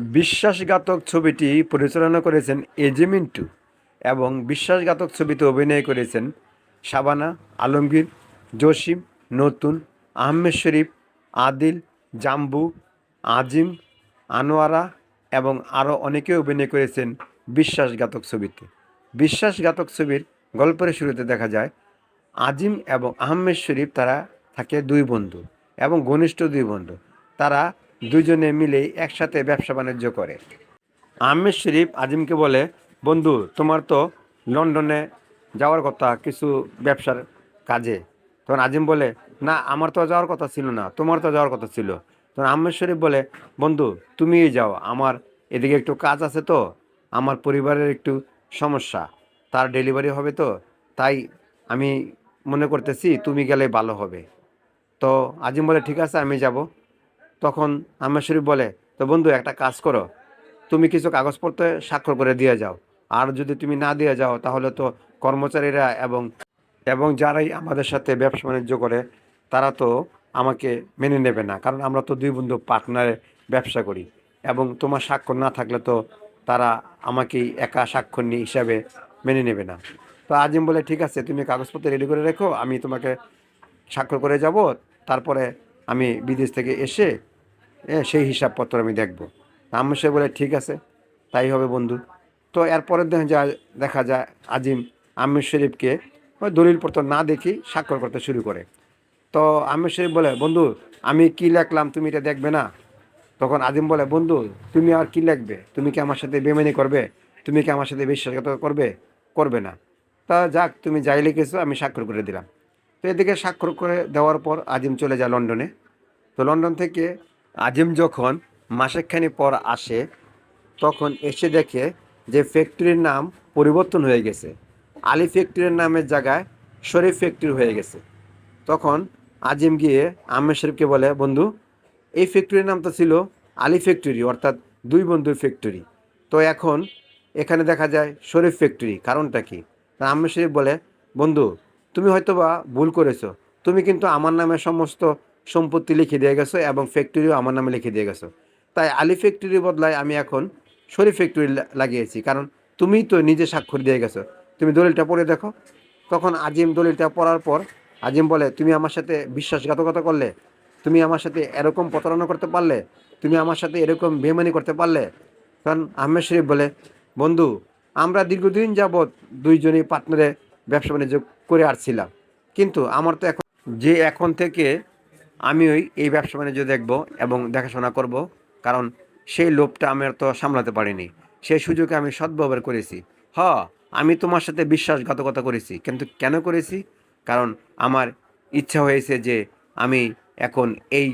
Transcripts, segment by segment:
বিশ্বাসঘাতক ছবিটি পরিচালনা করেছেন এজে মিন্টু এবং বিশ্বাসঘাতক ছবিতে অভিনয় করেছেন শাবানা, আলমগীর, জসিম, নতুন, আহমেদ শরীফ, আদিল, জাম্বু, আজিম, আনোয়ারা এবং আরও অনেকে অভিনয় করেছেন বিশ্বাসঘাতক ছবিতে। বিশ্বাসঘাতক ছবির গল্পের শুরুতে দেখা যায়, আজিম এবং আহমেদ শরীফ তারা থাকে দুই বন্ধু এবং ঘনিষ্ঠ দুই বন্ধু। তারা দুজনে মিলেই একসাথে ব্যবসা বাণিজ্য করে। আহমেদ শরীফ আজিমকে বলে, বন্ধু, তোমার তো লন্ডনে যাওয়ার কথা কিছু ব্যবসার কাজে। তখন আজিম বলে, না, আমার তো যাওয়ার কথা ছিল না, তোমার তো যাওয়ার কথা ছিল। তখন আহমেদ শরীফ বলে, বন্ধু, তুমিই যাও, আমার এদিকে একটু কাজ আছে তো, আমার পরিবারের একটু সমস্যা, তার ডেলিভারি হবে তো, তাই আমি মনে করতেছি তুমি গেলে ভালো হবে। তো আজিম বলে, ঠিক আছে, আমি যাব। তখন আহমেদ শরীফ বলে, তো বন্ধু, একটা কাজ করো। তুমি কিছু কাগজপত্রে স্বাক্ষর করে দিয়ে যাও। আর যদি তুমি না দিয়ে যাও, তাহলে তো কর্মচারীরা এবং এবং যারাই আমাদের সাথে ব্যবসা বাণিজ্য করে, তারা তো আমাকে মেনে নেবে না। কারণ আমরা তো দুই বন্ধু পার্টনারে ব্যবসা করি। এবং তোমার স্বাক্ষর না থাকলে তো তারা আমাকেই একা স্বাক্ষর নিয়ে হিসাবে মেনে নেবে না। তো আজিম বলে, ঠিক আছে, তুমি কাগজপত্র রেডি করে রেখো। আমি তোমাকে স্বাক্ষর করে যাব। তারপরে আমি বিদেশ থেকে এসে এ, সেই হিসাবপত্র আমি দেখব। আম্মু সে বলে ঠিক আছে তাই হবে বন্ধু। তো এরপরের দিন যা দেখা যায় আজিম আমির শরীফকে ওই দলিলপত্র না দেখি স্বাক্ষর করতে শুরু করে। তো আমির শরীফ বলে বন্ধু আমি কি লেখলাম তুমি এটা দেখবে না? তখন আজিম বলে বন্ধু তুমি আর কি লিখবে? তুমি কি আমার সাথে বেমানি করবে? তুমি কি আমার সাথে বিশ্বাসঘাতক করবে? করবে না। তা যাক তুমি যাই লিখেছো আমি স্বাক্ষর করে দিলাম। তো এদিকে স্বাক্ষর করে দেওয়ার পর আজিম চলে যায় লন্ডনে। তো লন্ডন থেকে আজিম যখন মাসেকখানি পর আসে, তখন এসে দেখে যে ফ্যাক্টরির নাম পরিবর্তন হয়ে গেছে। আলী ফ্যাক্টরির নামের জায়গায় শরীফ ফ্যাক্টরি হয়ে গেছে। তখন আজিম গিয়ে আহমেদ শরীফকে বলে, বন্ধু, এই ফ্যাক্টরির নাম তো ছিল আলী ফ্যাক্টরি অর্থাৎ দুই বন্ধুর ফ্যাক্টরি তো এখন এখানে দেখা যায় শরীফ ফ্যাক্টরি কারণটা কি? আহমেদ শরীফ বলে, বন্ধু, তুমি হয়তো বা ভুল করেছ। তুমি কিন্তু আমার নামে সমস্ত সম্পত্তি লিখে দিয়ে গেছো এবং ফ্যাক্টরিও আমার নামে লিখে দিয়ে গেছো। তাই আলী ফ্যাক্টরির বদলায় আমি এখন শরীফ ফ্যাক্টরি লাগিয়েছি। কারণ তুমিই তো নিজে স্বাক্ষর দিয়ে গেছো। তুমি দলিলটা পড়ে দেখো। তখন আজিম দলিলটা পড়ার পর আজিম বলে, তুমি আমার সাথে বিশ্বাসঘাতকতা করলে? তুমি আমার সাথে এরকম প্রতারণা করতে পারলে? তুমি আমার সাথে এরকম বেমানি করতে পারলে? কারণ আহমেদ শরীফ বলে, বন্ধু, আমরা দীর্ঘদিন যাবৎ দুইজনই পার্টনারে ব্যবসা বাণিজ্য করে আসছিলাম। কিন্তু আমার তো এখন যে এখন থেকে আমি ওই, এই ব্যবসা বাণিজ্য দেখব এবং দেখাশোনা করব, কারণ সেই লোভটা আমি তো সামলাতে পারিনি। সেই সুযোগে আমি সদ্ব্যবহার করেছি। হ, আমি তোমার সাথে বিশ্বাসঘাতকতা করেছি, কিন্তু কেন করেছি? কারণ আমার ইচ্ছা হয়েছে যে আমি এখন এই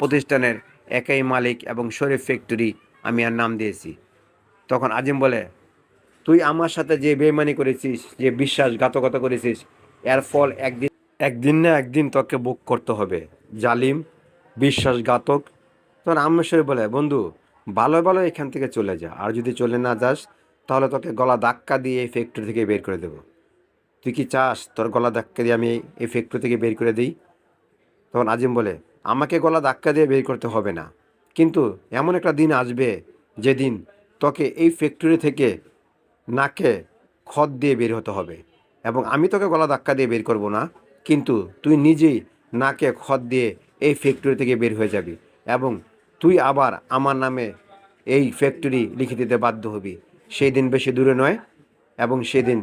প্রতিষ্ঠানের একাই মালিক এবং শরীফ ফ্যাক্টরি আমি আর নাম দিয়েছি। তখন আজিম বলে, তুই আমার সাথে যে বেমানি করেছিস, যে বিশ্বাসঘাতকতা করেছিস, এর ফল একদিন একদিন না একদিন তোকে বুক করতে হবে। জালিম, বিশ্বাসঘাতক। তখন আম্মেশ্বরী বলে, বন্ধু, ভালো ভালো এখান থেকে চলে যা। আর যদি চলে না যাস, তাহলে তোকে গলা ধাক্কা দিয়ে এই ফ্যাক্টরি থেকে বের করে দেবো। তুই কি চাস তোর গলা ধাক্কা দিয়ে আমি এই ফ্যাক্টরি থেকে বের করে দিই? তখন আজিম বলে, আমাকে গলা ধাক্কা দিয়ে বের করতে হবে না। কিন্তু এমন একটা দিন আসবে যেদিন তোকে এই ফ্যাক্টরি থেকে নাকে খদ দিয়ে বের হতে হবে। এবং আমি তোকে গলা ধাক্কা দিয়ে বের করব না। কিন্তু তুই নিজেই নাকে খদ দিয়ে এই ফ্যাক্টরি থেকে বের হয়ে যাবি এবং তুই আবার আমার নামে এই ফ্যাক্টরি লিখে দিতে বাধ্য হবি। সেই দিন বেশি দূরে নয় এবং সেদিন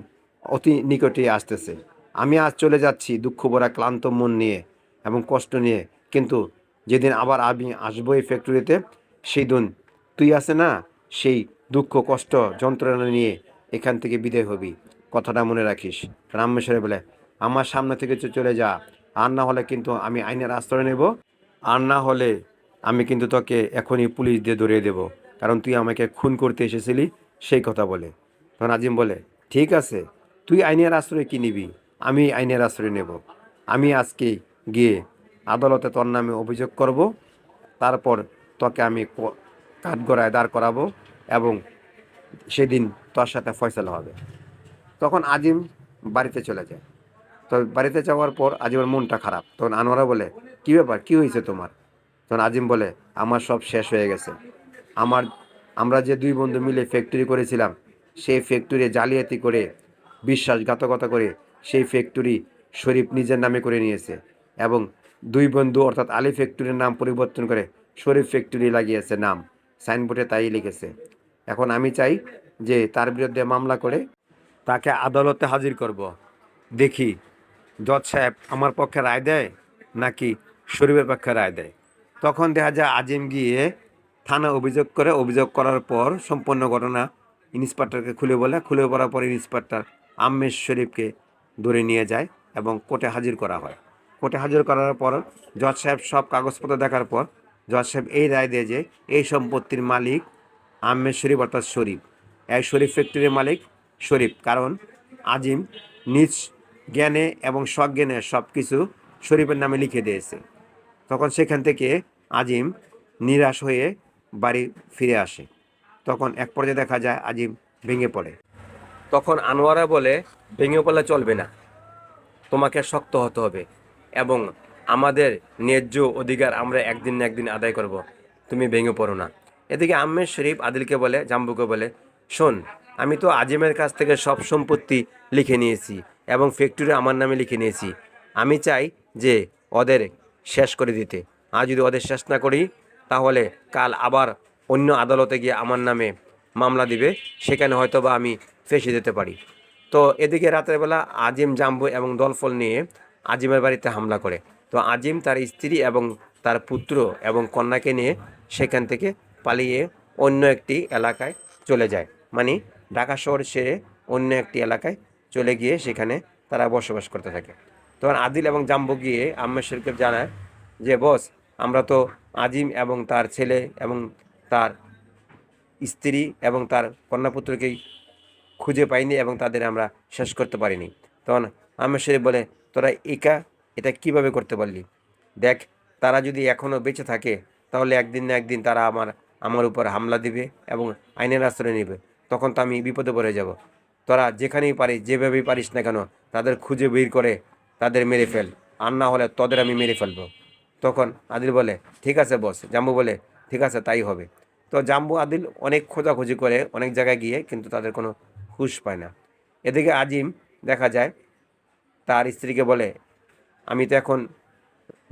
অতি নিকটে আসতেছে। আমি আজ চলে যাচ্ছি দুঃখ ভরা, ক্লান্ত মন নিয়ে এবং কষ্ট নিয়ে। কিন্তু যেদিন আবার আমি আসব এই ফ্যাক্টরিতে সেই দিন তুই আছে না? সেই দুঃখ, কষ্ট, যন্ত্রণা নিয়ে এখান থেকে বিদায় হবি। কথাটা মনে রাখিস। রামেশ্বরে বলে, আমার সামনে থেকে চলে যা। আর না হলে কিন্তু আমি আইনের আশ্রয় নেব, আর না হলে আমি কিন্তু তোকে এখনই পুলিশ দিয়ে ধরিয়ে দেব। কারণ তুই আমাকে খুন করতে এসেছিলি, সেই কথা বলে। তখন আজিম বলে, ঠিক আছে, তুই আইনের আশ্রয় কি নিবি? আমি আইনের আশ্রয় নেব। আমি আজকে গিয়ে আদালতে তোর নামে অভিযোগ করব, তারপর তোকে আমি কাঠগড়ায় দাঁড় করাবো এবং সেদিন তোর সাথে ফয়সলা হবে। তখন আজিম বাড়িতে চলে যায়। তো বাড়িতে যাওয়ার পর আজিমের মনটা খারাপ। তখন আনোয়ারা বলে, কী ব্যাপার? কী হয়েছে তোমার? তখন আজিম বলে, আমার সব শেষ হয়ে গেছে। আমার, আমরা যে দুই বন্ধু মিলে ফ্যাক্টরি করেছিলাম, সেই ফ্যাক্টরি জালিয়াতি করে, বিশ্বাসঘাতকতা করে, সেই ফ্যাক্টরি শরীফ নিজের নামে করে নিয়েছে এবং দুই বন্ধু অর্থাৎ আলী ফ্যাক্টরির নাম পরিবর্তন করে শরীফ ফ্যাক্টরি লাগিয়েছে নাম। সাইনবোর্ডে তাই লিখেছে। এখন আমি চাই যে তার বিরুদ্ধে মামলা করে তাকে আদালতে হাজির করব। দেখি জজ সাহেব আমার পক্ষে রায় দেয় নাকি শরীফের পক্ষে রায় দেয়? তখন দেখা যায় আজিম গিয়ে থানা অভিযোগ করে অভিযোগ করার পর সম্পূর্ণ ঘটনা ইন্সপেক্টরকে খুলে বলে। খুলে পড়ার পর ইন্সপেক্টর আম্মেশ শরীফকে ধরে নিয়ে যায় এবং কোর্টে হাজির করা হয়। কোর্টে হাজির করার পর জজ সাহেব সব কাগজপত্র দেখার পর জজ সাহেব এই রায় দেয় যে এই সম্পত্তির মালিক আম্মের শরীফ অর্থাৎ শরীফ। এই শরীফ ফ্যাক্টরির মালিক শরীফ। কারণ আজিম নিজ জ্ঞানে এবং সজ্ঞানে সব কিছু শরীফের নামে লিখে দিয়েছে। তখন সেখান থেকে আজিম নিরাশ হয়ে বাড়ি ফিরে আসে। তখন এক পর্যায়ে দেখা যায় আজিম ভেঙে পড়ে। তখন আনোয়ারা বলে, ভেঙে পড়লে চলবে না। তোমাকে শক্ত হতে হবে এবং আমাদের ন্যায্য অধিকার আমরা একদিন না একদিন আদায় করব। তুমি ভেঙে পড়ো না। এদিকে আম্মের শরীফ আদিলকে বলে, জাম্বুকে বলে, শোন, আমি তো আজিমের কাছ থেকে সব সম্পত্তি লিখে নিয়েছি। এবং ফ্যাক্টরি আমার নামে লিখে নিয়েছি। আমি চাই যে ওদের শেষ করে দিতে। আর যদি ওদের শেষ না করি, তাহলে কাল আবার অন্য আদালতে গিয়ে আমার নামে মামলা দিবে। সেখানে হয়তো বা আমি ফেঁসে যেতে পারি। তো এদিকে রাতের বেলা আজিম জাম্বু এবং দলফল নিয়ে আজিমের বাড়িতে হামলা করে। তো আজিম তার স্ত্রী এবং তার পুত্র এবং কন্যাকে নিয়ে সেখান থেকে পালিয়ে অন্য একটি এলাকায় চলে যায়। মানে ঢাকা শহর সেরে অন্য একটি এলাকায় চলে গিয়ে সেখানে তারা বসবাস করতে থাকে। তখন আদিল এবং জাম্বু গিয়ে আম্মের শরীফকে জানায় যে, বস, আমরা তো আজিম এবং তার ছেলে এবং তার স্ত্রী এবং তার কন্যাপুত্রকেই খুঁজে পাইনি এবং তাদের আমরা শেষ করতে পারিনি। তখন আহমেদ শরীফ বলে, তোরা একা এটা কীভাবে করতে পারলি? দেখ, তারা যদি এখনও বেঁচে থাকে, তাহলে একদিন না একদিন তারা আমার আমার উপর হামলা দিবে এবং আইনের আশ্রয় নেবে। তখন তো আমি বিপদে পড়ে যাব। তোরা যেখানেই পারিস, যেভাবেই পারিস না কেন, তাদের খুঁজে বের করে তাদের মেরে ফেল। আর না হলে তোদের আমি মেরে ফেলব। তখন আদিল বলে, ঠিক আছে বস জাম্বু বলে, ঠিক আছে, তাই হবে। তো জাম্বু, আদিল অনেক খোঁজাখুঁজি করে অনেক জায়গায় গিয়ে কিন্তু তাদের কোনো হুঁশ পায় না। এদিকে আজিম, দেখা যায়, তার স্ত্রীকে বলে, আমি তো এখন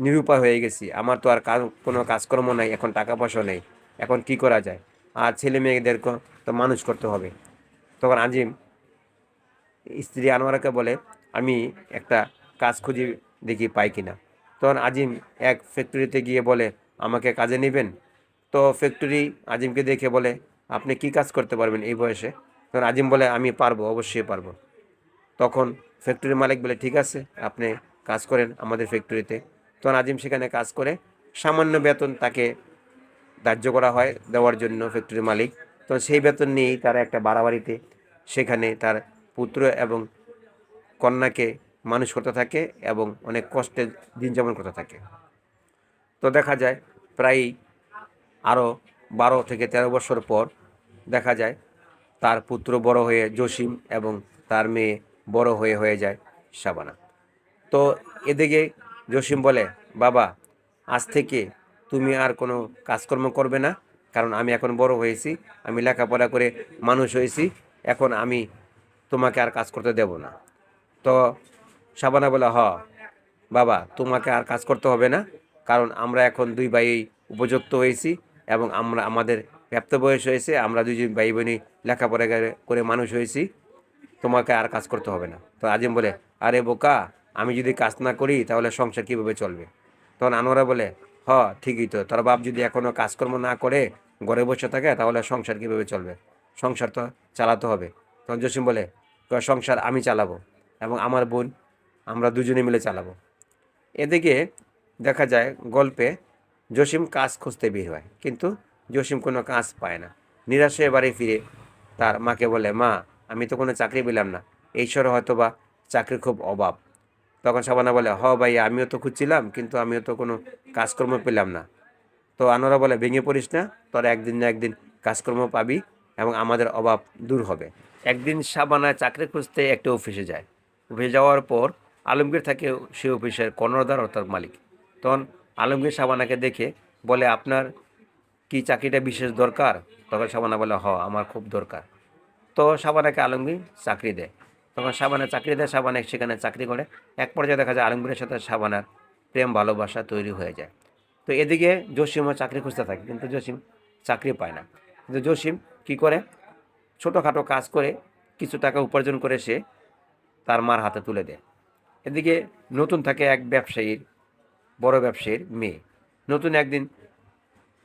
নিরুপায় হয়ে গেছি। আমার তো আর কোনো কাজকর্ম নাই, এখন টাকা পয়সা নেই। এখন কি করা যায়? আর ছেলে মেয়েদেরকে তো মানুষ করতে হবে। তখন আজিম স্ত্রী আনোয়ারাকে বলে, আমি একটা কাজ খুঁজে দেখি পাই কিনা। তখন আজিম এক ফ্যাক্টরিতে গিয়ে বলে, আমাকে কাজে নেবেন? তো ফ্যাক্টরি আজিমকে দেখে বলে, আপনি কি কাজ করতে পারবেন এই বয়সে? তখন আজিম বলে, আমি পারব, অবশ্যই পারব। তখন ফ্যাক্টরির মালিক বলে, ঠিক আছে, আপনি কাজ করেন আমাদের ফ্যাক্টরিতে। তখন আজিম সেখানে কাজ করে, সামান্য বেতন তাকে ধার্য করা হয় দেওয়ার জন্য ফ্যাক্টরির মালিক। তো সেই বেতন নিয়েই তারা একটা বাড়াবাড়িতে সেখানে তার পুত্র এবং কন্যাকে মানুষ করতে থাকে এবং অনেক কষ্টে দিন যাপন করতে থাকে। তো দেখা যায় প্রায় আরও বারো থেকে তেরো বছর পর দেখা যায় তার পুত্র বড় হয়ে জসিম এবং তার মেয়ে বড় হয়ে হয়ে যায় শাবানা। তো এদিকে জসিম বলে, বাবা, আজ থেকে তুমি আর কোনো কাজকর্ম করবে না, কারণ আমি এখন বড় হয়েছি, আমি লেখাপড়া করে মানুষ হয়েছি, এখন আমি তোমাকে আর কাজ করতে দেব না। তো শাবানা বলে হ বাবা তোমাকে আর কাজ করতে হবে না। কারণ আমরা এখন দুই ভাই উপযুক্ত হয়েছি এবং আমরা আমাদের প্রাপ্ত বয়স হয়েছে আমরা দুজন ভাই বোনই লেখাপড়া করে- মানুষ হয়েছি। তোমাকে আর কাজ করতে হবে না। তো আজিম বলে আরে বোকা আমি যদি কাজ না করি তাহলে সংসার কীভাবে চলবে? তখন আনোয়ারা বলে হ ঠিকই তো। তার বাপ যদি এখনও কাজকর্ম না করে ঘরে বসে থাকে তাহলে সংসার কীভাবে চলবে? সংসার তো চালাতে হবে। তখন জসিম বলে "কয়, সংসার আমি চালাবো এবং আমার বোন, আমরা দুজনে মিলে চালাবো। এদিকে দেখা যায় গল্পে জসিম কাজ খুঁজতে বের হয়, কিন্তু জসিম কোনো কাজ পায় না। নিরাশ হয়ে বাড়ি ফিরে তার মাকে বলে, মা, আমি তো কোনো চাকরি পেলাম না। শহরে হয়তো বা চাকরির খুব অভাব। তখন সাবানা বলে, হ ভাই আমিও তো খুঁজছিলাম, কিন্তু আমিও তো কোনো কাজকর্ম পেলাম না। তো আনোরা বলে, ভেঙে পড়িস না, তোরা একদিন না একদিন কাজকর্ম পাবি এবং আমাদের অভাব দূর হবে। একদিন সাবানা চাকরি খুঁজতে একটা অফিসে যায়। অফিসে যাওয়ার পর আলমগীর থাকে সে অফিসের কর্ণধার অর্থাৎ মালিক। তখন আলমগীর সাবানাকে দেখে বলে, আপনার কি চাকরিটা বিশেষ দরকার? তখন সাবানা বলে, হ, আমার খুব দরকার। তো সাবানাকে আলমগীর চাকরি দেয়। তখন সাবানা চাকরি দেয়, সাবানা সেখানে চাকরি করে। এক পর্যায়ে দেখা যায় আলমগীরের সাথে সাবানার প্রেম, ভালোবাসা তৈরি হয়ে যায়। তো এদিকে জসিমও চাকরি খুঁজতে থাকে, কিন্তু জসিম চাকরি পায় না। কিন্তু জসিম কী করে? ছোটোখাটো কাজ করে কিছু টাকা উপার্জন করে সে তার মার হাতে তুলে দেয়। এদিকে নতুন থাকে এক ব্যবসায়ীর, বড় ব্যবসায়ীর মেয়ে। নতুন একদিন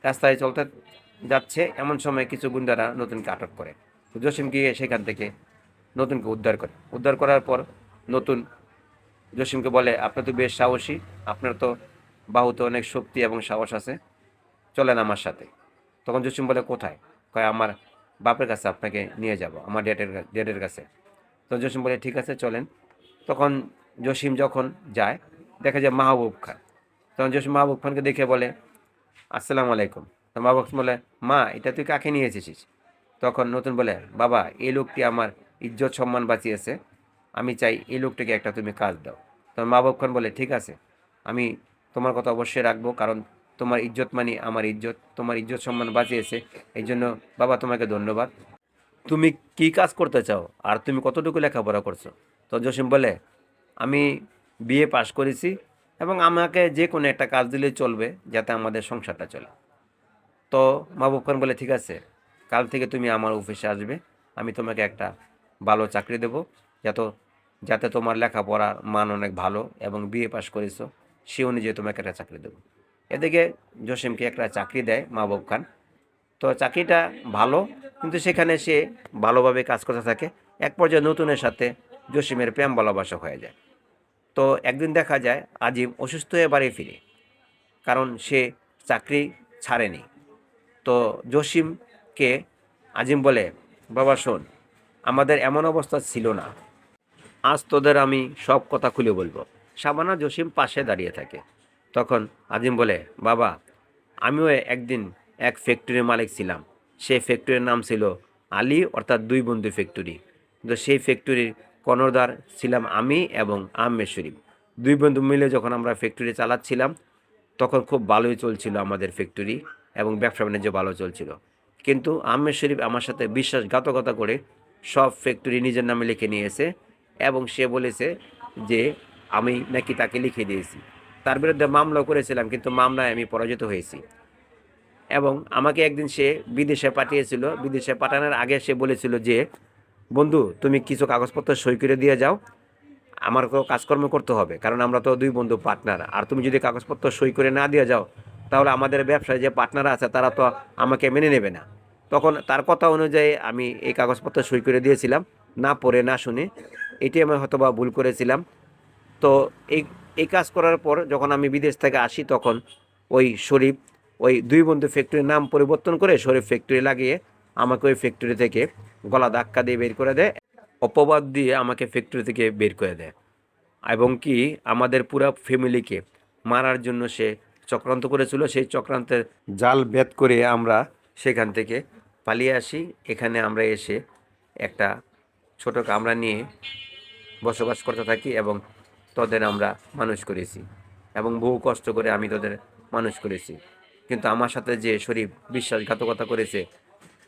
রাস্তায় চলতে যাচ্ছে, এমন সময় কিছু গুন্ডারা নতুনকে আটক করে। জসিম গিয়ে সেখান থেকে নতুনকে উদ্ধার করে। উদ্ধার করার পর নতুন জসিমকে বলে আপনার তো বেশ সাহসী, আপনার তো বাহুতে অনেক শক্তি এবং সাহস আছে, চলেন আমার সাথে। তখন জসিম বলে, কোথায়? কয়, আমার বাপের কাছে আপনাকে নিয়ে যাব, আমার ডেটের ডেটের কাছে। তো জসিম বলে, ঠিক আছে, চলেন। তখন জসিম যখন যায়, দেখা যায় মাহবুব খান। তখন জসিম মাহবুব খানকে দেখে বলে, আসসালামু আলাইকুম। তো মাহবুব বলে, মা, এটা তুই কাকে নিয়ে এসেছিস? তখন নতুন বলে, বাবা, এই লোকটি আমার ইজ্জত সম্মান বাঁচিয়েছে। আমি চাই এই লোকটিকে একটা তুমি কাজ দাও। তখন মাহবুব খান বলে, ঠিক আছে, আমি তোমার কথা অবশ্যই রাখব, কারণ তোমার ইজ্জত মানি আমার ইজ্জত, তোমার ইজ্জত সম্মান বাঁচিয়েছে। এই জন্য বাবা তোমাকে ধন্যবাদ। তুমি কি কাজ করতে চাও? আর তুমি কতটুকু লেখাপড়া করছ? তো জসিম বলে, আমি বিএ পাশ করেছি এবং আমাকে যে কোনো একটা কাজ দিলে চলবে যাতে আমাদের সংসারটা চলে। তো মাহবুব খান বলে, ঠিক আছে, কাল থেকে তুমি আমার অফিসে আসবে, আমি তোমাকে একটা ভালো চাকরি দেবো। যাতে যাতে তোমার লেখাপড়ার মান অনেক ভালো এবং বিএ পাশ করেছ, সে অনুযায়ী তোমাকে একটা চাকরি দেবো। এদিকে জসিমকে একটা চাকরি দেয় মাহবুব খান। তো চাকরিটা ভালো, কিন্তু সেখানে সে ভালোভাবে কাজ করতে থাকে। এক পর্যায়ে নতুনের সাথে জসিমের প্রেম ভালোবাসা হয়ে যায়। তো একদিন দেখা যায় আজিম অসুস্থ হয়ে বাড়ি ফিরে, কারণ সে চাকরি ছাড়েনি। তো জসিমকে আজিম বলে, বাবা, শোন, আমাদের এমন অবস্থা ছিল না। আজ তোদের আমি সব কথা খুলে বলব। সাবানা জসিম পাশে দাঁড়িয়ে থাকে। তখন আজিম বলে, বাবা, আমিও একদিন এক ফ্যাক্টরির মালিক ছিলাম। সেই ফ্যাক্টরির নাম ছিল আলী, অর্থাৎ দুই বন্ধু ফ্যাক্টরি তো সেই ফ্যাক্টরির কর্ণধার ছিলাম আমি এবং আহমেদ শরীফ দুই বন্ধু মিলে যখন আমরা ফ্যাক্টরি চালাচ্ছিলাম, তখন খুব ভালোই চলছিল আমাদের ফ্যাক্টরি এবং ব্যবসা বাণিজ্য ভালো চলছিল। কিন্তু আহমেদ শরীফ আমার সাথে বিশ্বাসঘাতকতা করে সব ফ্যাক্টরি নিজের নামে লিখে নিয়েছে এবং সে বলেছে যে, আমি নাকি তাকে লিখে দিয়েছি। তার বিরুদ্ধে মামলা করেছিলাম, কিন্তু মামলায় আমি পরাজিত হয়েছি। এবং আমাকে একদিন সে বিদেশে পাঠিয়েছিল, বিদেশে পাঠানোর আগে সে বলেছিল যে, বন্ধু, তুমি কিছু কাগজপত্র সই করে দিয়ে যাও, আমার তো কাজকর্ম করতে হবে, কারণ আমরা তো দুই বন্ধু পার্টনার আর তুমি যদি কাগজপত্র সই করে না দিয়ে যাও, তাহলে আমাদের ব্যবসায় যে পার্টনার আছে, তারা তো আমাকে মেনে নেবে না। তখন তার কথা অনুযায়ী আমি এই কাগজপত্র সই করে দিয়েছিলাম, না পড়ে, না শুনে। এটি আমি হয়তো বা ভুল করেছিলাম। তো এই এই কাজ করার পর যখন আমি বিদেশ থেকে আসি, তখন ওই শরীফ, ওই দুই বন্ধু ফ্যাক্টরির নাম পরিবর্তন করে শরীফ ফ্যাক্টরি লাগিয়ে আমাকে ওই ফ্যাক্টরি থেকে গলা ধাক্কা দিয়ে বের করে দেয়, অপবাদ দিয়ে আমাকে ফ্যাক্টরি থেকে বের করে দেয়। এবং কি, আমাদের পুরো ফ্যামিলিকে মারার জন্য সে চক্রান্ত করেছিল, সেই চক্রান্তের জাল বেদ করে আমরা সেখান থেকে পালিয়ে আসি। এখানে আমরা এসে একটা ছোট কামরা নিয়ে বসবাস করতে থাকি এবং তোদের আমরা মানুষ করেছি এবং বহু কষ্ট করে আমি তোদের মানুষ করেছি। কিন্তু আমার সাথে যে শরীফ বিশ্বাসঘাতকতা করেছে,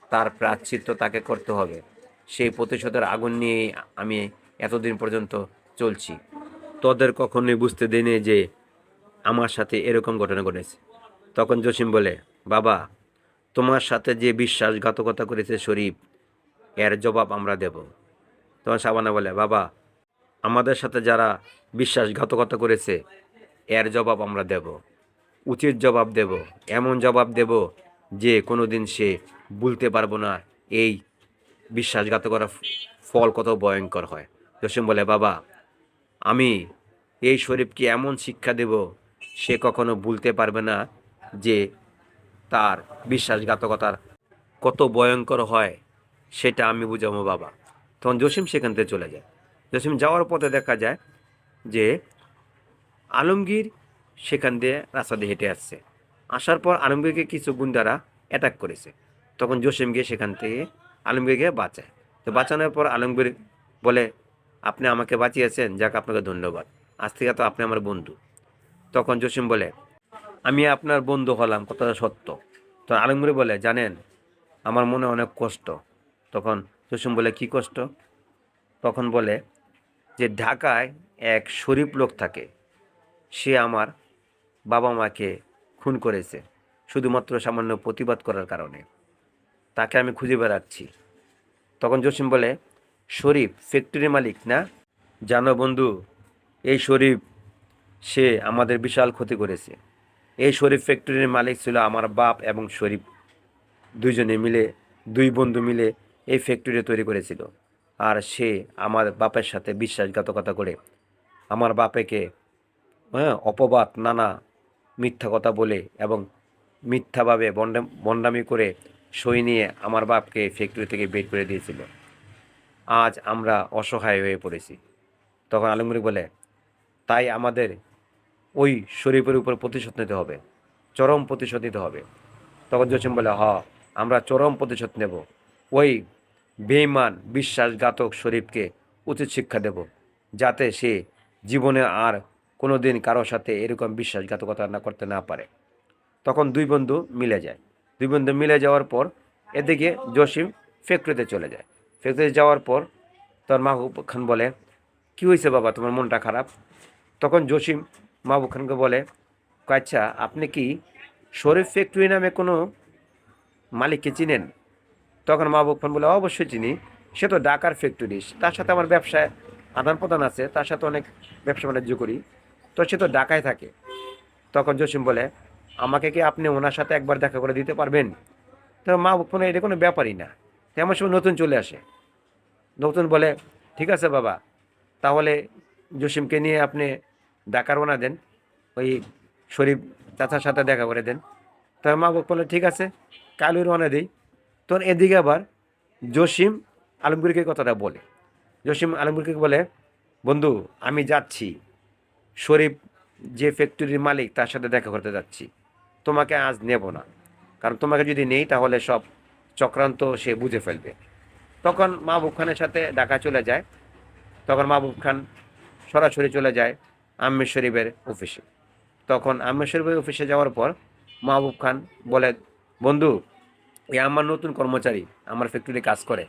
তার প্রাচ্ছিত্য তাকে করতে হবে। সেই প্রতিশোধের আগুন নিয়েই আমি এতদিন পর্যন্ত চলছি। তোদের কখনোই বুঝতে দেয়নি যে আমার সাথে এরকম ঘটনা ঘটেছে। তখন জসিম বলে, বাবা, তোমার সাথে যে বিশ্বাসঘাতকতা করেছে শরীফ, এর জবাব আমরা দেব। তখন সাবানা বলে, বাবা আমাদের সাথে যারা বিশ্বাসঘাতকতা করেছে, এর জবাব আমরা দেব। উচিত জবাব দেব, এমন জবাব দেব যে কোনো দিন সে ভুলতে পারব না। এই বিশ্বাসঘাতকতার ফল কত ভয়ঙ্কর হয়। জসিম বলে, বাবা, আমি এই শরীফকে এমন শিক্ষা দেব, সে কখনো ভুলতে পারবে না যে তার বিশ্বাসঘাতকতার কত ভয়ঙ্কর হয়, সেটা আমি বুঝাবো, বাবা। তখন জসিম সেখান থেকে চলে যায়। জসিম যাওয়ার পথে দেখা যায় যে আলমগীর সেখান দিয়ে রাস্তা দিয়ে হেঁটে আসছে। আসার পর আলমগীরকে কিছু গুন্ডারা অ্যাটাক করেছে। তখন জসিম গিয়ে সেখান থেকে আলমগীরকে বাঁচায়। তো বাঁচানোর পর আলমগীর বলে, আপনি আমাকে বাঁচিয়েছেন, যাক আপনাকে ধন্যবাদ। আজ থেকে তো আপনি আমার বন্ধু। তখন জসিম বলে, আমি আপনার বন্ধু হলাম, কথাটা সত্য। তো আলমগীর বলে, জানেন, আমার মনে অনেক কষ্ট। তখন জসিম বলে, কি কষ্ট? তখন বলে যে ঢাকায় এক শরীফ লোক থাকে, সে আমার বাবা মাকে খুন করেছে, শুধুমাত্র সামান্য প্রতিবাদ করার কারণে। তাকে আমি খুঁজে বেড়াচ্ছি। তখন জসিম বলে, শরীফ ফ্যাক্টরি মালিক না? জানো বন্ধু, এই শরীফ সে আমাদের বিশাল ক্ষতি করেছে। এই শরীফ ফ্যাক্টরির মালিক ছিল আমার বাপ এবং শরীফ। দুইজনে মিলে, দুই বন্ধু মিলে এই ফ্যাক্টরি তৈরি করেছিল। আর সে আমার বাপের সাথে বিশ্বাসঘাতকতা করে। আমার বাপেকে হ্যাঁ অপবাদ, নানা মিথ্যা কথা বলে এবং মিথ্যাভাবে বন্ডা, বন্ডামি করে সই নিয়ে আমার বাপকে ফ্যাক্টরি থেকে বের করে দিয়েছিল। আজ আমরা অসহায় হয়ে পড়েছি। তখন আলমগীর বলে, তাই আমাদের ওই শরীফের উপর প্রতিশোধ নিতে হবে, চরম প্রতিশোধ নিতে হবে। তখন জসিম বলে, হ, আমরা চরম প্রতিশোধ নেব। ওই বেইমান বিশ্বাসঘাতক শরীফকে উচিত শিক্ষা দেব, যাতে সে জীবনে আর কোনো দিন কারোর সাথে এরকম বিশ্বাসঘাতকতা না করতে না পারে। তখন দুই বন্ধু মিলে যায়। দুই বন্ধু মিলে যাওয়ার পর এদিকে জসিম ফ্যাক্টরিতে চলে যায়। ফ্যাক্টরিতে যাওয়ার পর তোর মাহবুব খান বলে, কি হয়েছে বাবা, তোমার মনটা খারাপ? তখন জসিম মাহবুব খানকে বলে আচ্ছা আপনি কি শরীফ ফ্যাক্টরি নামে কোনো মালিককে চিনেন? তখন মাহবুব খান বলে, অবশ্যই চিনি। সে তো ঢাকার ফ্যাক্টরি তার সাথে আমার ব্যবসায় আদান প্রদান আছে, তার সাথে অনেক ব্যবসা বাণিজ্য করি। তো সে তো ঢাকায় থাকে। তখন জসিম বলে, আমাকে কি আপনি ওনার সাথে একবার দেখা করে দিতে পারবেন? তো মাহবুব খান এটা কোনো ব্যাপারই না। তেমন সময় নতুন চলে আসে। নতুন বলে, ঠিক আছে বাবা, তাহলে জসিমকে নিয়ে আপনি ডাকার ওনা দেন। ওই শরীফ চাচার সাথে দেখা করে দেন। তবে মা বলে, ঠিক আছে, কালই রওনা দিই। তখন এদিকে আবার জসিম আলমগীরকে কথাটা বলে। জসিম আলমগীরকে বলে, বন্ধু, আমি যাচ্ছি। শরীফ যে ফ্যাক্টরির মালিক, তার সাথে দেখা করতে যাচ্ছি। তোমাকে আজ নেব না। কারণ তোমাকে যদি নেই, তাহলে সব চক্রান্ত সে বুঝে ফেলবে। তখন মাহবুব খানের সাথে ঢাকা চলে যায়। তখন মাহবুব খান সরাসরি চলে যায় আম্মের শরীফের অফিসে। তখন আম্মের শরীফের অফিসে যাওয়ার পর মাহবুব খান বলে, বন্ধু এ আমার নতুন কর্মচারী, আমার ফ্যাক্টরি কাজ করে।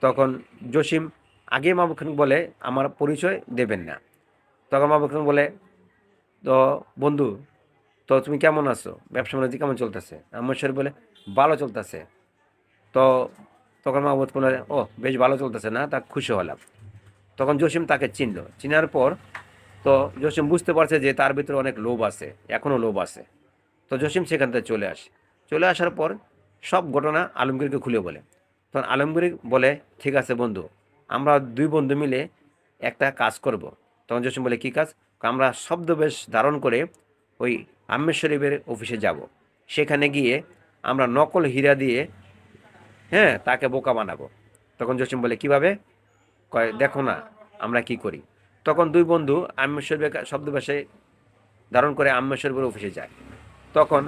তখন জসিম আগে মাহবুব খান বলে, আমার পরিচয় দেবেন না। তখন মাহবুব খান বলে, তো বন্ধু, তো তুমি কেমন আছো? ব্যবসা বাণিজ্য কেমন চলতেছে? আম্মের শরীফ বলে, ভালো চলতেছে। তো তখন মাহবুব খান বলে, ও, বেশ ভালো চলতেছে না, তা খুশি হলাম। তখন জসিম তাকে চিনল। চিনার পর তো জসিম বুঝতে পারছে যে তার ভিতরে অনেক লোভ আছে এখনও লোভ আছে। তো জসিম সেখান থেকে চলে আসে। চলে আসার পর সব ঘটনা আলমগীরকে খুলে বলে। তখন আলমগীর বলে, ঠিক আছে বন্ধু, আমরা দুই বন্ধু মিলে একটা কাজ করব। তখন জসিম বলে, কী কাজ? আমরা শব্দবেশ ধারণ করে ওই আম্মের শরীফের অফিসে যাব। সেখানে গিয়ে আমরা নকল হীরা দিয়ে হ্যাঁ তাকে বোকা বানাবো। তখন জসিম বলে, কীভাবে? কয়, দেখো না, আমরা কি করি? তখন দুই বন্ধু আম্মেশ্বর শব্দ ভাষায় ধারণ করে আম্মেশ্বর অফিসে যায়। তখন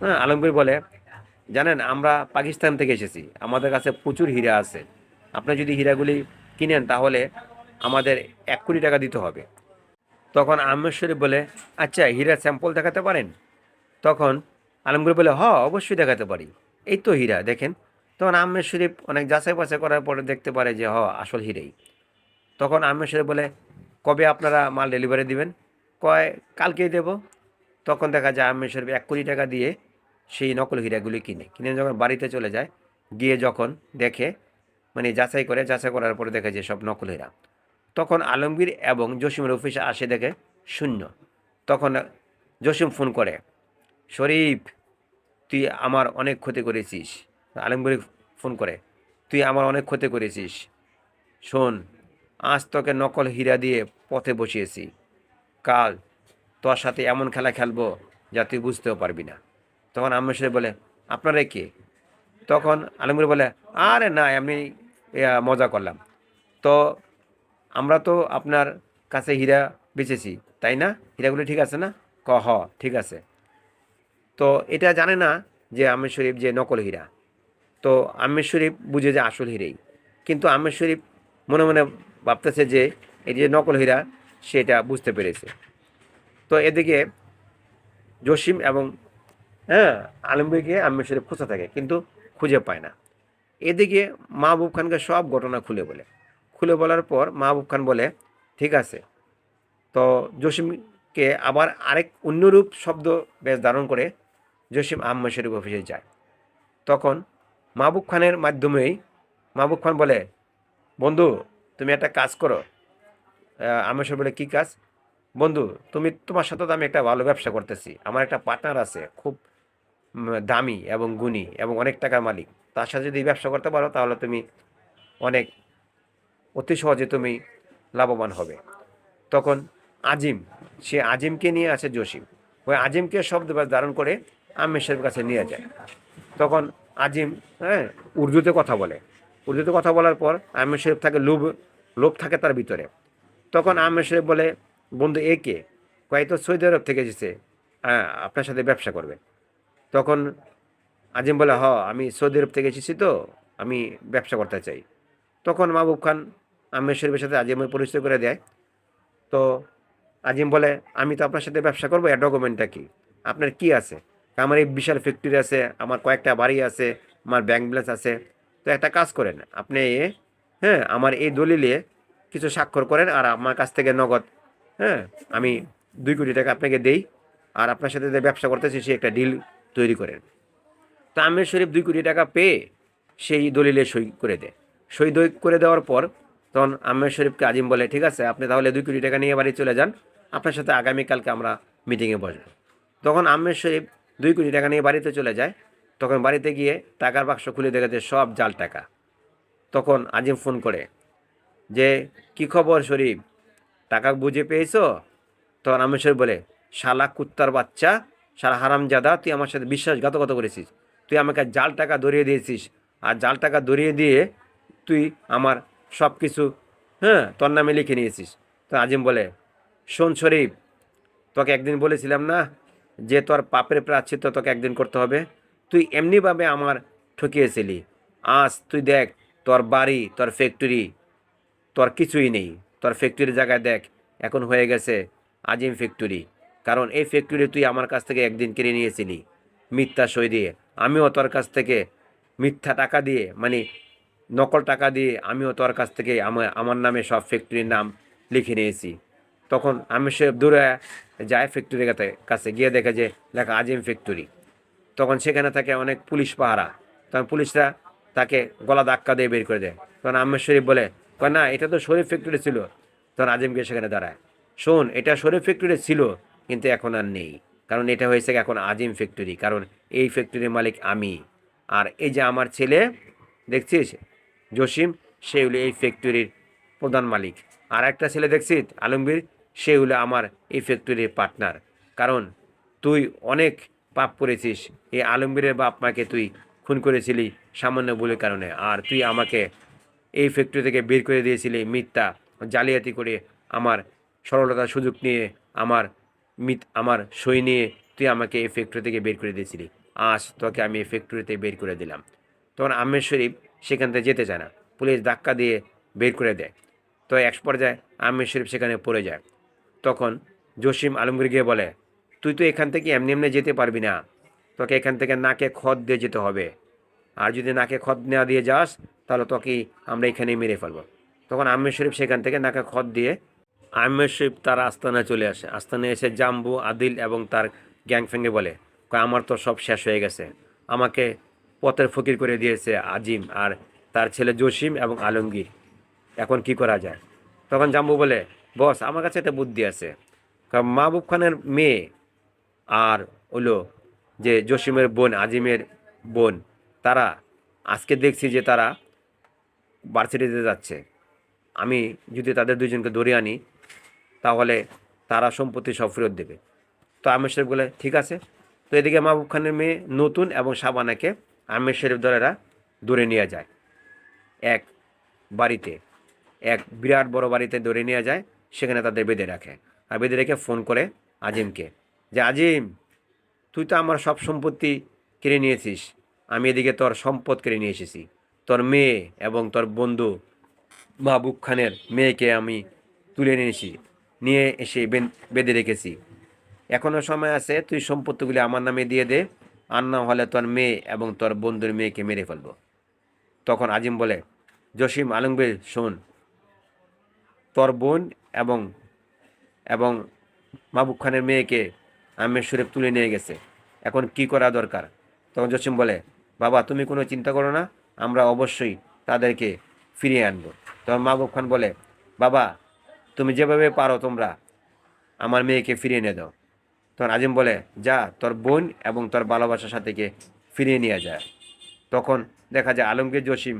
হ্যাঁ আলমগীর বলে জানেন, আমরা পাকিস্তান থেকে এসেছি। আমাদের কাছে প্রচুর হীরা আছে। আপনি যদি হীরাগুলি কিনেন, তাহলে আমাদের এক কোটি টাকা দিতে হবে। তখন আম্মেশ্বরী বলে আচ্ছা হীরা স্যাম্পল দেখাতে পারেন? তখন আলমগীর বলে, হ, অবশ্যই দেখাতে পারি। এই তো হীরা, দেখেন। তখন আম্মের শরীফ অনেক যাচাই বাছাই করার পরে দেখতে পারে যে, হ, আসল হিরেই। তখন আম্মের শরীফ বলে, কবে আপনারা মাল ডেলিভারি দিবেন? কয়, কালকেই দেব। তখন দেখা যায় আম্মের শরীফ এক কোটি টাকা দিয়ে সেই নকল হীরাগুলি কিনে। কিনে যখন বাড়িতে চলে যায়, গিয়ে যখন দেখে মানে যাচাই করে, যাচাই করার পরে দেখে যে সব নকল হীরা। তখন আলমগীর এবং জসিমের অফিসে আসে দেখে শূন্য। তখন জসিম ফোন করে, শরীফ, তুই আমার অনেক ক্ষতি করেছিস। আলমগীর ফোন করে, তুই আমার অনেক ক্ষতি করেছিস। শোন, আজ তোকে নকল হীরা দিয়ে পথে বসিয়েছি। কাল তোর সাথে এমন খেলা খেলব যা তুই বুঝতেও পারবি না। তখন আম্মের সাথে বলে, আপনারা কে? তখন আলমগীর বলে, আরে না, আমি মজা করলাম। তো আমরা তো আপনার কাছে হীরা বেচেছি, তাই না? হীরাগুলি ঠিক আছে না? ক, হ, ঠিক আছে। তো এটা জানে না যে আমের শরীফ যে নকল হীরা। তো আমের শরীফ বুঝে যে আসল হীরেই। কিন্তু আমের শরীফ মনে মনে ভাবতেছে যে এই যে নকল হীরা সেটা বুঝতে পেরেছে। তো এদিকে জসিম এবং হ্যাঁ আলমগীরকে আম্মের শরীফ খুঁজে থাকে, কিন্তু খুঁজে পায় না। এদিকে মাহবুব খানকে সব ঘটনা খুলে বলে। খুলে বলার পর মাহবুব খান বলে, ঠিক আছে। তো জসিমকে আবার আরেক অন্যরূপ শব্দ বেশ ধারণ করে জসিম আহমেদ শরীফ অফিসে যায়। তখন মাহবুব খানের মাধ্যমেই মাহবুব খান বলে, বন্ধু, তুমি একটা কাজ করো। আহমেদ শরীফ বলে, কী কাজ? বন্ধু, তুমি তোমার সাথে তো আমি একটা ভালো ব্যবসা করতেছি। আমার একটা পার্টনার আছে, খুব দামি এবং গুণী এবং অনেক টাকার মালিক। তার সাথে যদি ব্যবসা করতে পারো, তাহলে তুমি অনেক, অতি সহজে তুমি লাভবান হবে। তখন আজিম, সে আজিমকে নিয়ে আসে জসিম। ওই আজিমকে শব্দ ধারণ করে আমের সাহেবের কাছে নিয়ে যায়। তখন আজিম হ্যাঁ উর্দুতে কথা বলে। উর্দুতে কথা বলার পর আমের সাহেব থাকে লোভ লোভ থাকে তার ভিতরে। তখন আমের সাহেব বলে, বন্ধু, এ কে? কয় তো সৌদি আরব থেকে এসেছে। হ্যাঁ আপনার সাথে ব্যবসা করবে। তখন আজিম বলে, হ, আমি সৌদি আরব থেকে এসেছি তো, আমি ব্যবসা করতে চাই। তখন মাহবুব খান আমের শরীফের সাথে আজিমের পরিচয় করে দেয়। তো আজিম বলে, আমি তো আপনার সাথে ব্যবসা করব, এর ডকুমেন্টটা কি? আপনার কি আছে? আমার এই বিশাল ফ্যাক্টরি আছে, আমার কয়েকটা বাড়ি আছে, আমার ব্যাংক ব্যালেন্স আছে। তো একটা কাজ করেন, আপনি হ্যাঁ আমার এই দলিলে কিছু স্বাক্ষর করেন আর আমার কাছ থেকে নগদ হ্যাঁ আমি দুই কোটি টাকা আপনাকে দেই। আর আপনার সাথে যে ব্যবসা করতেছি, সে একটা ডিল তৈরি করেন তো আমের শরীফ দুই কোটি টাকা পেয়ে সেই দলিলে সই করে দেয়। সই দই করে দেওয়ার পর তখন আমের শরীফকে আজিম বলে, ঠিক আছে, আপনি তাহলে দুই কোটি টাকা নিয়ে বাড়ি চলে যান। আপনার সাথে আগামীকালকে আমরা মিটিংয়ে বসবো। তখন আমের শরীফ দুই কোটি টাকা নিয়ে বাড়িতে চলে যায়। তখন বাড়িতে গিয়ে টাকার বাক্স খুলে দেখে যে সব জাল টাকা। তখন আজিম ফোন করে যে, কি খবর শরীফ? টাকা বুঝে পেয়েছ? তখন আমের শরীফ বলে, শালা কুত্তার বাচ্চা শালা হারামজাদা তুই আমার সাথে বিশ্বাসঘাতকতা করেছিস। তুই আমাকে জাল টাকা ধরিয়ে দিয়েছিস। আর জাল টাকা ধরিয়ে দিয়ে তুই আমার সব কিছু হ্যাঁ তোর নামে লিখে নিয়েছিস। তো আজিম বলে, শোন শরীফ, তোকে একদিন বলেছিলাম না যে তোর পাপের প্রাচ্ছিত্য তোকে একদিন করতে হবে? তুই এমনিভাবে আমার ঠকিয়েছিলি। আজ তুই দেখ, তোর বাড়ি, তোর ফ্যাক্টরি তোর কিছুই নেই। তোর ফ্যাক্টরির জায়গায় দেখ, এখন হয়ে গেছে আজিম ফ্যাক্টরি কারণ এই ফ্যাক্টরি তুই আমার কাছ থেকে একদিন কিনে নিয়েছিলি, মিথ্যা সই দিয়ে। আমিও তোর কাছ থেকে মিথ্যা টাকা দিয়ে মানে নকল টাকা দিয়ে আমিও তোর কাছ থেকে আমার আমার নামে সব ফ্যাক্টরির নাম লিখে নিয়েছি। তখন আমি সে দূরে যায় ফ্যাক্টরির কাছে গিয়ে দেখে যে, লেখা আজিম ফ্যাক্টরি তখন সেখানে থাকে অনেক পুলিশ পাহারা। তখন পুলিশরা তাকে গলা ধাক্কা দিয়ে বের করে দেয়। তখন আহমেদ শরীফ বলে না এটা তো শরীফ ফ্যাক্টরি ছিল। তখন আজিমকে সেখানে দাঁড়ায়। শোন, এটা শরীফ ফ্যাক্টরি ছিল। কিন্তু এখন আর নেই। কারণ এটা হয়েছে এখন আজিম ফ্যাক্টরি কারণ এই ফ্যাক্টরির মালিক আমি। আর এই যে আমার ছেলে, দেখছিস? জসিম, সে হলো এই ফ্যাক্টরির প্রধান মালিক। আর একটা ছেলে দেখছিস, আলমগীর? সে হলো আমার এই ফ্যাক্টরির পার্টনার কারণ তুই অনেক পাপ করেছিস। এই আলমগীরের বাপ মাকে তুই খুন করেছিলি সামান্য ভুলের কারণে। আর তুই আমাকে এই ফ্যাক্টরি থেকে বের করে দিয়েছিলি মিথ্যা জালিয়াতি করে আমার সরলতার সুযোগ নিয়ে আমার মিথ আমার সই নিয়ে তুই আমাকে এই ফ্যাক্টরি থেকে বের করে দিয়েছিলি। আজ তোকে আমি এই ফ্যাক্টরিতে বের করে দিলাম। তখন আহমেদ শরীফ সেখান থেকে যেতে চায় না। পুলিশ ধাক্কা দিয়ে বের করে দেয়। তো এক পর্যায়ে আহমেদ শরীফ সেখানে পড়ে যায়। তখন জসিম আলমগীর গিয়ে বলে, তুই তো এখান থেকে এমনি এমনি যেতে পারবি না। তোকে এখান থেকে নাকে খদ দিয়ে যেতে হবে। আর যদি নাকে খদ না দিয়ে যাস, তাহলে তোকে আমরা এখানেই মেরে ফেলব। তখন আহমেদ শরীফ সেখান থেকে নাকে খদ দিয়ে আহমেদ শরীফ তার আস্তানায় চলে আসে। আস্তানায় এসে জাম্বু, আদিল এবং তার গ্যাং ফ্যাঙ্গে বলে আমার তো সব শেষ হয়ে গেছে। আমাকে পথের ফকির করে দিয়েছে আজিম আর তার ছেলে জসিম এবং আলমগীর। এখন কি করা যায়? তখন জাম্বু বলে, বস, আমার কাছে একটা বুদ্ধি আছে। কারণ মাহবুব খানের মেয়ে আর হলো যে জসিমের বোন, আজিমের বোন, তারা আজকে দেখছি যে তারা ভার্সিটিতে যাচ্ছে। আমি যদি তাদের দুজনকে ধরে আনি তাহলে তারা সম্পত্তি সব ফেরত দেবে। তো আমের শরীফ বলে, ঠিক আছে। তো এদিকে মাহবুব খানের মেয়ে নতুন এবং সাবানাকে আমের শরীফ দলেরা ধরে নিয়ে যায়। এক বাড়িতে, এক বিরাট বড় বাড়িতে ধরে নিয়ে যায়, সেখানে তাদের বেঁধে রাখে। আর বেঁধে রেখে ফোন করে আজিমকে যে, আজিম, তুই তো আমার সব সম্পত্তি কেড়ে নিয়েছিস। আমি এদিকে তোর সম্পদ কেড়ে নিয়ে এসেছি। তোর মেয়ে এবং তোর বন্ধু মাহবুব খানের মেয়েকে আমি তুলে নিয়েছি নিয়ে এসে বেঁধে রেখেছি। এখনও সময় আছে, তুই সম্পত্তিগুলি আমার নামে দিয়ে দে। আর না হলে তোর মেয়ে এবং তোর বন্ধুর মেয়েকে মেরে ফেলব। তখন আজিম বলে, জসিম আলমগীর, শোন। তোর বোন এবং এবং মাহবুব খানের মেয়েকে আমের শরীফ তুলে নিয়ে গেছে। এখন কি করা দরকার? তখন জসিম বলে, বাবা, তুমি কোনো চিন্তা করো না, আমরা অবশ্যই তাদেরকে ফিরিয়ে আনব। তখন মাহবুব খান বলে, বাবা তুমি যেভাবে পারো তোমরা, আমার মেয়েকে ফিরিয়ে নিয়ে দাও। তখন আজিম বলে, যা, তোর বোন এবং তোর ভালোবাসার সাথেকে ফিরিয়ে নিয়ে যায়। তখন দেখা যায় আলমগীর জসিম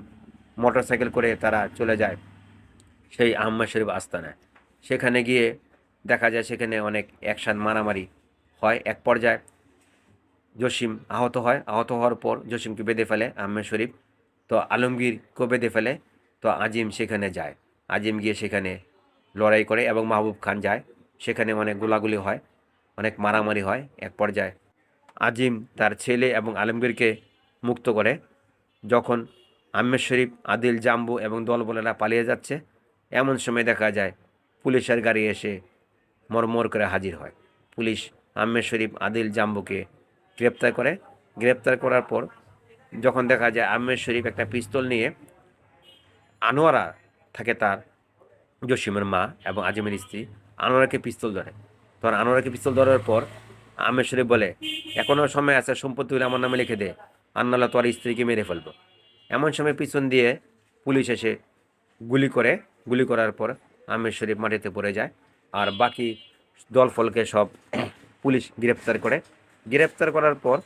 মোটর সাইকেল করে তারা চলে যায় সেই আহম্মদ শরীফ আস্তানায়। সেখানে গিয়ে দেখা যায় সেখানে অনেক অ্যাকশান মারামারি হয় এক পর্যায়ে। জসিম আহত হয়। আহত হওয়ার পর জসিমকে বেঁধে ফেলে আহমেদ শরীফ। তো আলমগীরকে বেঁধে ফেলে। তো আজিম সেখানে যায়। আজিম গিয়ে সেখানে লড়াই করে এবং মাহবুব খান যায়। সেখানে অনেক গোলাগুলি হয়, অনেক মারামারি হয় এক পর্যায়ে। আজিম তার ছেলে এবং আলমগীরকে মুক্ত করে। যখন আহমেদ শরীফ, আদিল, জাম্বু এবং দলবলেরা পালিয়ে যাচ্ছে, এমন সময় দেখা যায় পুলিশের গাড়ি এসে মরমর করে হাজির হয়। পুলিশ আহমেদ শরীফ, আদিল, জাম্বুকে গ্রেপ্তার করে। গ্রেপ্তার করার পর যখন দেখা যায় আহমেদ শরীফ একটা পিস্তল নিয়ে আনোয়ারা থাকে তার জসিমের মা এবং আজিমের স্ত্রী আনোয়ারাকে পিস্তল ধরে। তখন আনোয়ারাকে পিস্তল ধরার পর আহমেদ শরীফ বলে এখনও সময় আছে সম্পত্তিগুলো আমার নামে লিখে দে। আর নাহলে তোর স্ত্রীকে মেরে ফেলব। এমন সময় পিছন দিয়ে পুলিশ এসে গুলি করে, গুলি করার পর আহমেদ শরীফ মাটিতে পড়ে যায় আর বাকি দলফলকে সব পুলিশ গ্রেপ্তার করে। গ্রেপ্তার করার পর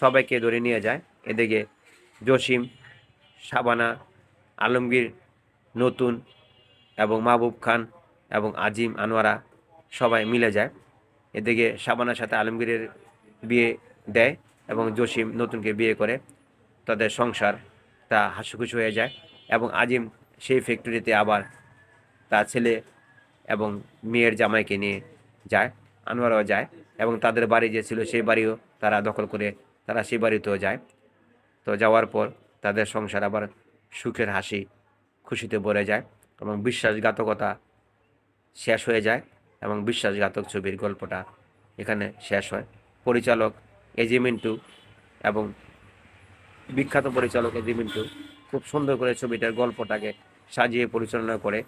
সবাইকে ধরে নিয়ে যায়। এদিকে জসিম, শাবানা, আলমগীর, নতুন এবং মাহবুব খান এবং আজিম আনোয়ারা সবাই মিলে যায়। এদিকে শাবানার সাথে আলমগীরের বিয়ে দেয় এবং জসিম নতুনকে বিয়ে করে। তাদের সংসার তা হাসিখুশি হয়ে যায় এবং আজিম সেই ফ্যাক্টরিতে আবার তার ছেলে এবং মেয়ের জামাইকে নিয়ে যায়, আনোয়ারাও যায় এবং তাদের বাড়ি যে ছিল সেই বাড়িও তারা দখল করে তারা সেই বাড়িতেও যায়। তো যাওয়ার পর তাদের সংসার আবার সুখের হাসি খুশিতে ভরে যায়। এবং বিশ্বাসঘাতকতা শেষ হয়ে যায় এবং বিশ্বাসঘাতক ছবির গল্পটা এখানে শেষ হয়। পরিচালক এজিমিন্টু এবং বিখ্যাত পরিচালক এজিমিন্টু খুব সুন্দর করে ছবিটার গল্পটাকে সাজিয়ে পরিচালনা করে।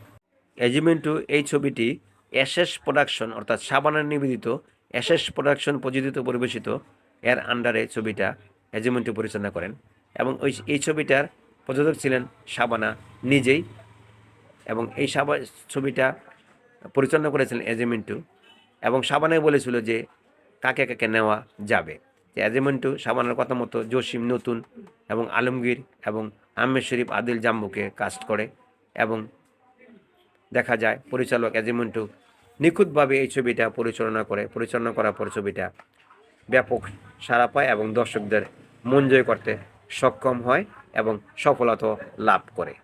এজিমিন্টু এই ছবিটি এসএস প্রোডাকশন অর্থাৎ সাবানের নিবেদিত এসএস প্রোডাকশন প্রযোজিত, পরিবেশিত এর আন্ডারে ছবিটা এজিমিন্টু পরিচালনা করেন এবং ওই, এই ছবিটার প্রযোজক ছিলেন সাবানা নিজেই। এবং এই সাবা ছবিটা পরিচালনা করেছিলেন এজেমিন্টু এবং সাবানাই বলেছিল যে কাকে কাকে নেওয়া যাবে। যে এজেমিন্টু সাবানার কথা মতো জসিম নতুন এবং আলমগীর এবং আহমেদ শরীফ আদিল জাম্বুকে কাস্ট করে এবং দেখা যায় পরিচালক এজেমিন্টু নিখুঁতভাবে এই ছবিটা পরিচালনা করে, পরিচালনা করার পর ছবিটা ব্যাপক সাড়া পায় এবং দর্শকদের মন জয় করতে সক্ষম হয় এবং সফলতা লাভ করে।